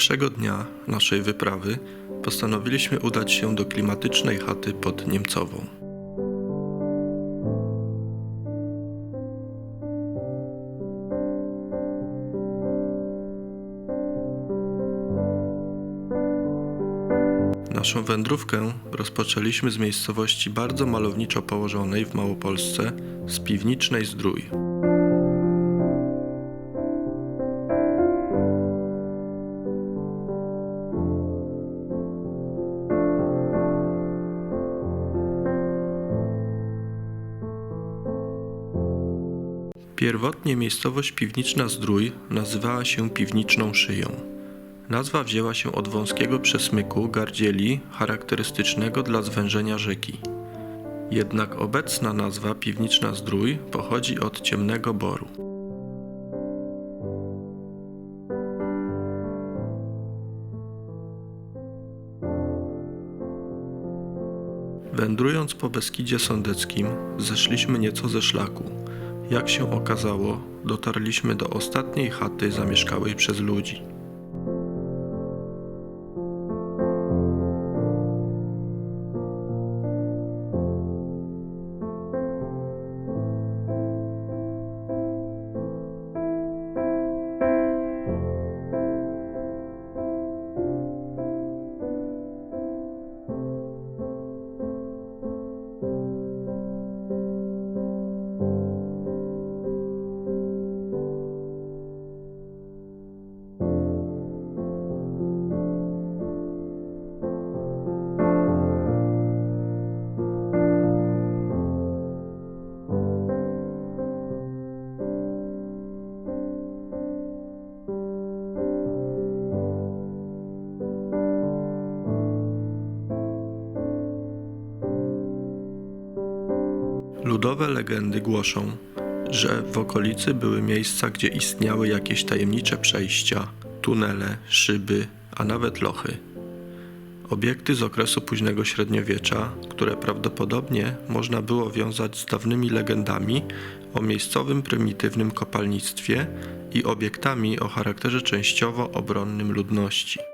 Pierwszego dnia naszej wyprawy postanowiliśmy udać się do klimatycznej chaty pod Niemcową. Naszą wędrówkę rozpoczęliśmy z miejscowości bardzo malowniczo położonej w Małopolsce, z piwnicznej Zdrój. Pierwotnie miejscowość piwniczna Zdrój nazywała się Piwniczną Szyją. Nazwa wzięła się od wąskiego przesmyku gardzieli charakterystycznego dla zwężenia rzeki. Jednak obecna nazwa Piwniczna Zdrój pochodzi od ciemnego boru. Wędrując po Beskidzie Sądeckim, zeszliśmy nieco ze szlaku. Jak się okazało, dotarliśmy do ostatniej chaty zamieszkałej przez ludzi. Ludowe legendy głoszą, że w okolicy były miejsca, gdzie istniały jakieś tajemnicze przejścia, tunele, szyby, a nawet lochy. Obiekty z okresu późnego średniowiecza, które prawdopodobnie można było wiązać z dawnymi legendami o miejscowym prymitywnym kopalnictwie i obiektami o charakterze częściowo obronnym ludności.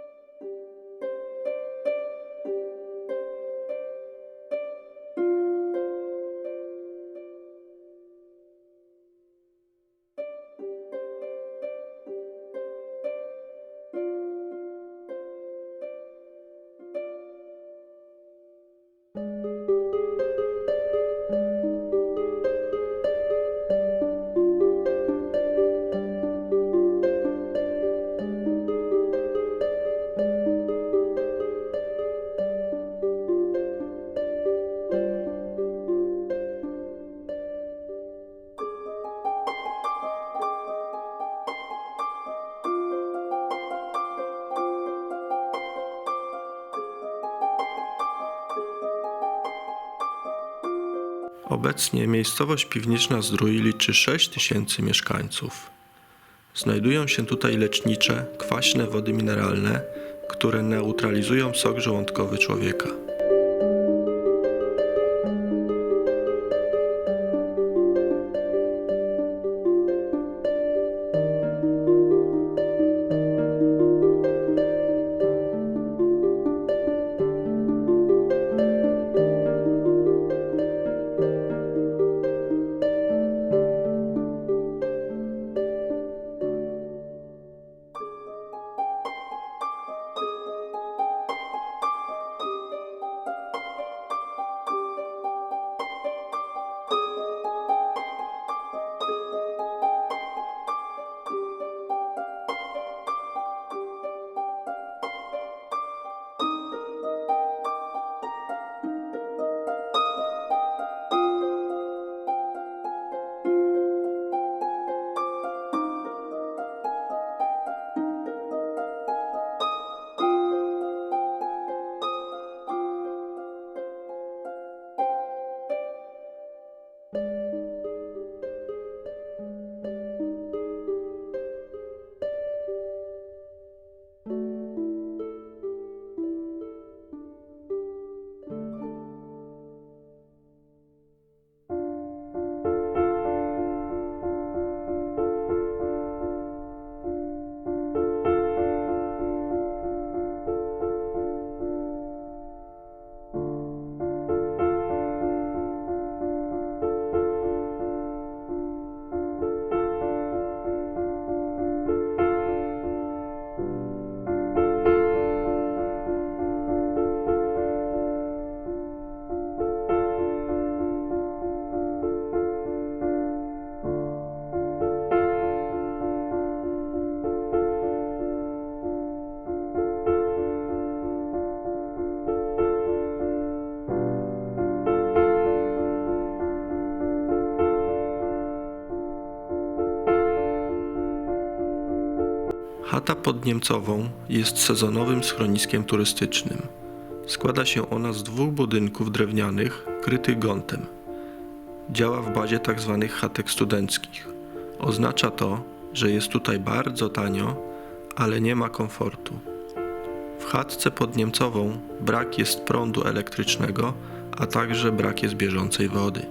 Obecnie miejscowość piwniczna Zdrój liczy 6 tysięcy mieszkańców. Znajdują się tutaj lecznicze, kwaśne wody mineralne, które neutralizują sok żołądkowy człowieka. Chata pod Niemcową jest sezonowym schroniskiem turystycznym. Składa się ona z dwóch budynków drewnianych krytych gontem. Działa w bazie tzw. chatek studenckich. Oznacza to, że jest tutaj bardzo tanio, ale nie ma komfortu. W chatce pod Niemcową brak jest prądu elektrycznego, a także brak jest bieżącej wody.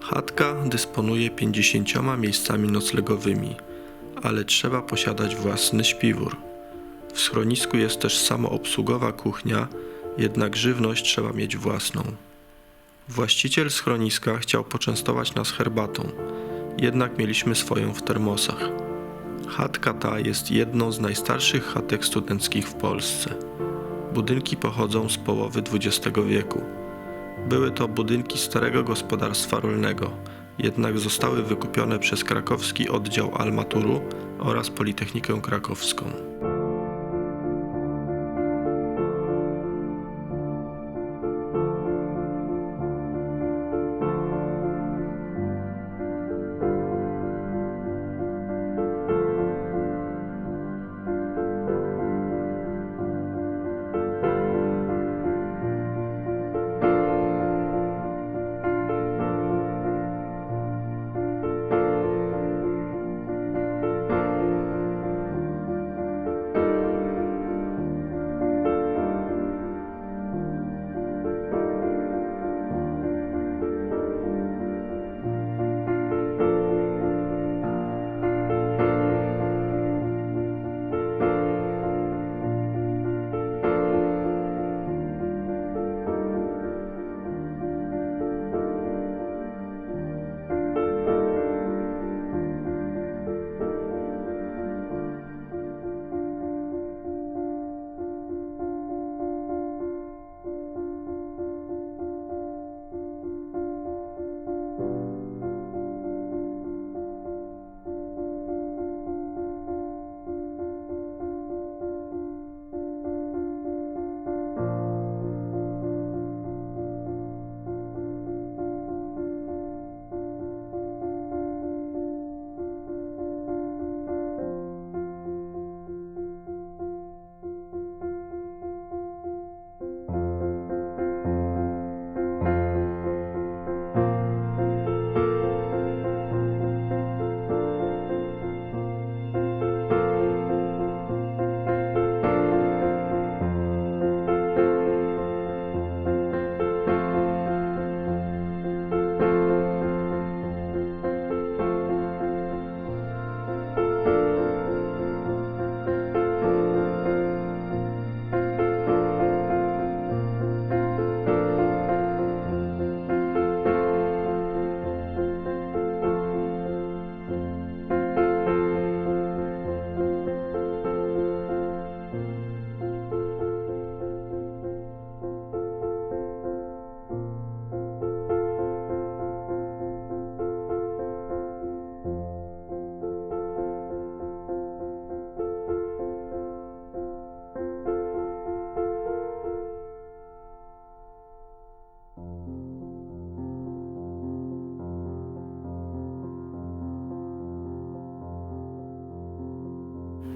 Chatka dysponuje 50 miejscami noclegowymi, ale trzeba posiadać własny śpiwór. W schronisku jest też samoobsługowa kuchnia, jednak żywność trzeba mieć własną. Właściciel schroniska chciał poczęstować nas herbatą, jednak mieliśmy swoją w termosach. Chatka ta jest jedną z najstarszych chatek studenckich w Polsce. Budynki pochodzą z połowy XX wieku. Były to budynki starego gospodarstwa rolnego, jednak zostały wykupione przez krakowski oddział Almaturu oraz Politechnikę Krakowską.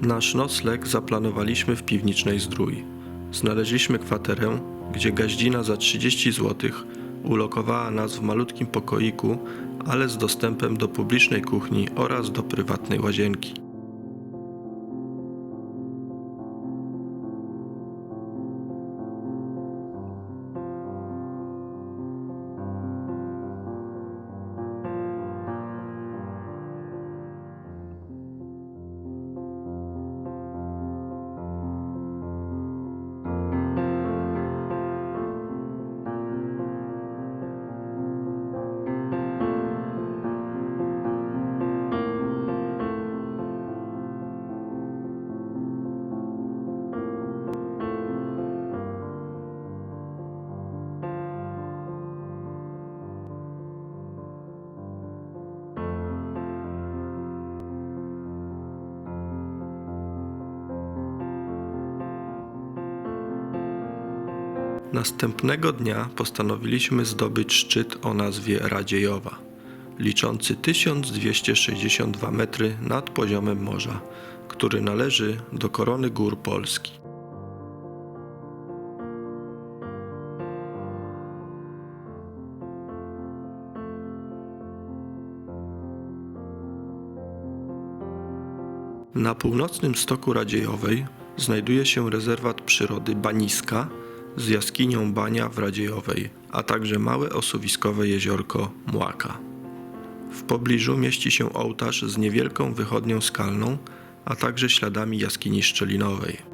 Nasz nocleg zaplanowaliśmy w piwnicznej Zdrój. Znaleźliśmy kwaterę, gdzie gaździna za 30 zł ulokowała nas w malutkim pokoiku, ale z dostępem do publicznej kuchni oraz do prywatnej łazienki. Następnego dnia postanowiliśmy zdobyć szczyt o nazwie Radziejowa. liczący 1262 metry nad poziomem morza, który należy do korony gór Polski. Na północnym stoku Radziejowej znajduje się rezerwat przyrody Baniska z jaskinią Bania w Radziejowej, a także małe osuwiskowe jeziorko Młaka. W pobliżu mieści się ołtarz z niewielką wychodnią skalną, a także śladami jaskini szczelinowej.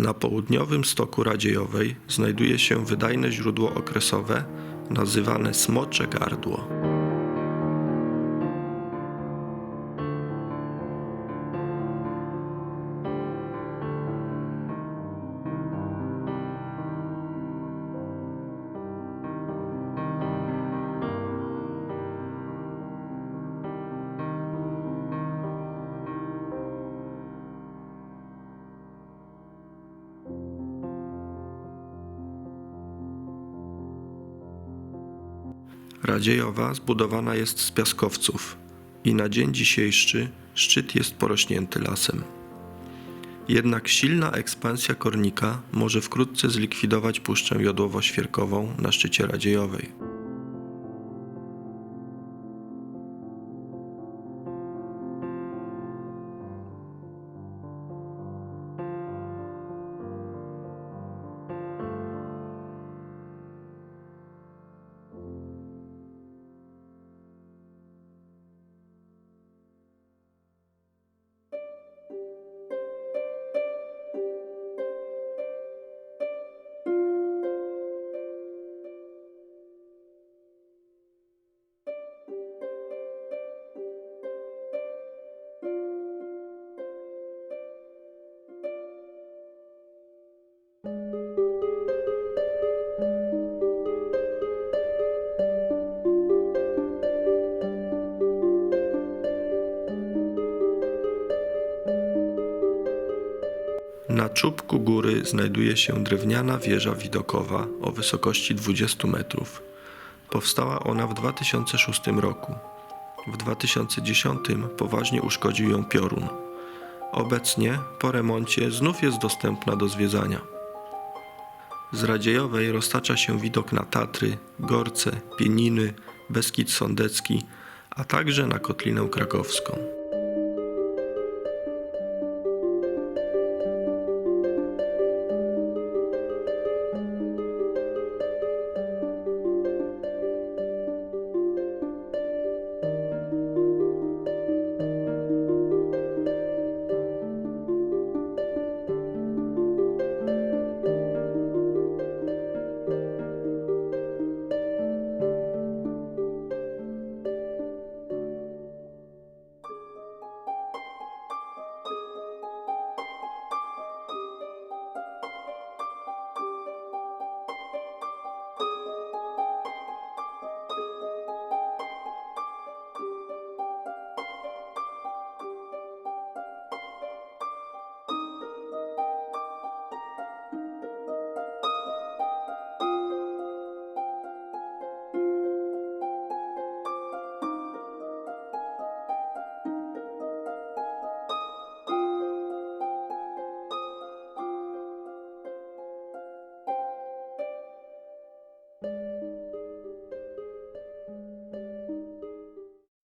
Na południowym stoku Radziejowej znajduje się wydajne źródło okresowe nazywane Smocze Gardło. Radziejowa zbudowana jest z piaskowców i na dzień dzisiejszy szczyt jest porośnięty lasem. Jednak silna ekspansja kornika może wkrótce zlikwidować Puszczę Jodłowo-Świerkową na szczycie Radziejowej. Czubku góry znajduje się drewniana wieża widokowa o wysokości 20 metrów. Powstała ona w 2006 roku. W 2010 poważnie uszkodził ją piorun. Obecnie, po remoncie, znów jest dostępna do zwiedzania. Z Radziejowej roztacza się widok na Tatry, Gorce, Pieniny, Beskid Sądecki, a także na Kotlinę Krakowską.